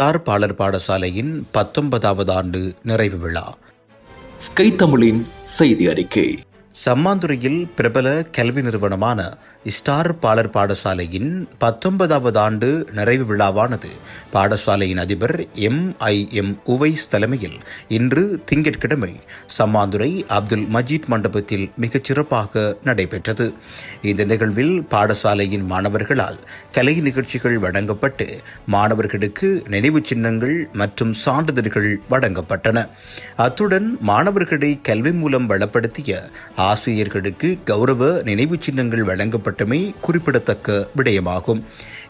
டார்பாளர் பாடசாலையின் பத்தொன்பதாவது ஆண்டு நிறைவு விழா. ஸ்கை தமிழின் செய்தி அறிக்கை. சம்மாந்துறையில் பிரபல கல்வி நிறுவனமான ஸ்டார் பாலர் பாடசாலையின் பத்தொன்பதாவது ஆண்டு நிறைவு விழாவானது. பாடசாலையின் அதிபர் எம். ஐ. எம். உவைஸ் தலைமையில் இன்று திங்கட்கிழமை சம்மாந்துறை அப்துல் மஜீத் மண்டபத்தில் மிகச் சிறப்பாக நடைபெற்றது. இந்த நிகழ்வில் பாடசாலையின் மாணவர்களால் கலை நிகழ்ச்சிகள் வழங்கப்பட்டு மாணவர்களுக்கு நினைவுச் சின்னங்கள் மற்றும் சான்றிதழ்கள் வழங்கப்பட்டன. அத்துடன் மாணவர்களை கல்வி மூலம் வளப்படுத்திய ஆசிரியர்களுக்கு கௌரவ நினைவுச் சின்னங்கள் வழங்கப்பட்டமை குறிப்பிடத்தக்க விடயமாகும்.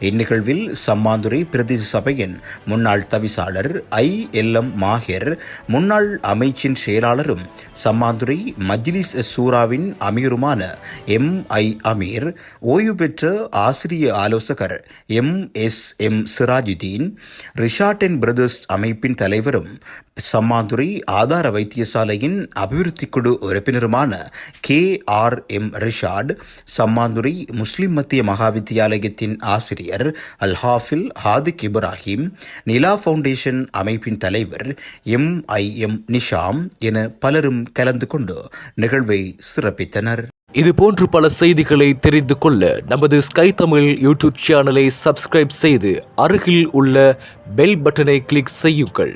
இந்நிகழ்வில் சம்மாந்துறை பிரதேச சபையின் முன்னாள் தவிசாளர் ஐ. எல். எம். மாஹிர் முன்னாள் அமைச்சின் செயலாளரும் சம்மாந்துறை மஜ்லிஸ் சூராவின் அமீருமான எம். ஐ. அமீர் ஓய்வு பெற்ற ஆசிரிய ஆலோசகர் M. S. M. Sirajudeen Rishad and brothers அமைப்பின் தலைவரும் சம்மாந்துறை ஆதார வைத்தியசாலையின் அபிவிருத்தி குழு உறுப்பினருமான K R M Rishad Sammanthurai Muslim மத்திய மகாவித்தியாலயத்தின் ஆசிரியர் அல் ஹாஃபில் ஹாதிக் இப்ராஹிம் நிலா ஃபவுண்டேஷன் அமைப்பின் தலைவர் எம் ஐ எம் நிஷாம் என பலரும் கலந்து கொண்டு நிகழ்வை சிறப்பித்தனர். இது போன்று பல செய்திகளை தெரிந்து கொள்ள நமது ஸ்கை தமிழ் யூடியூப் சேனலை சப்ஸ்கிரைப் செய்து அருகில் உள்ள பெல் பட்டனை கிளிக் செய்யுங்கள்.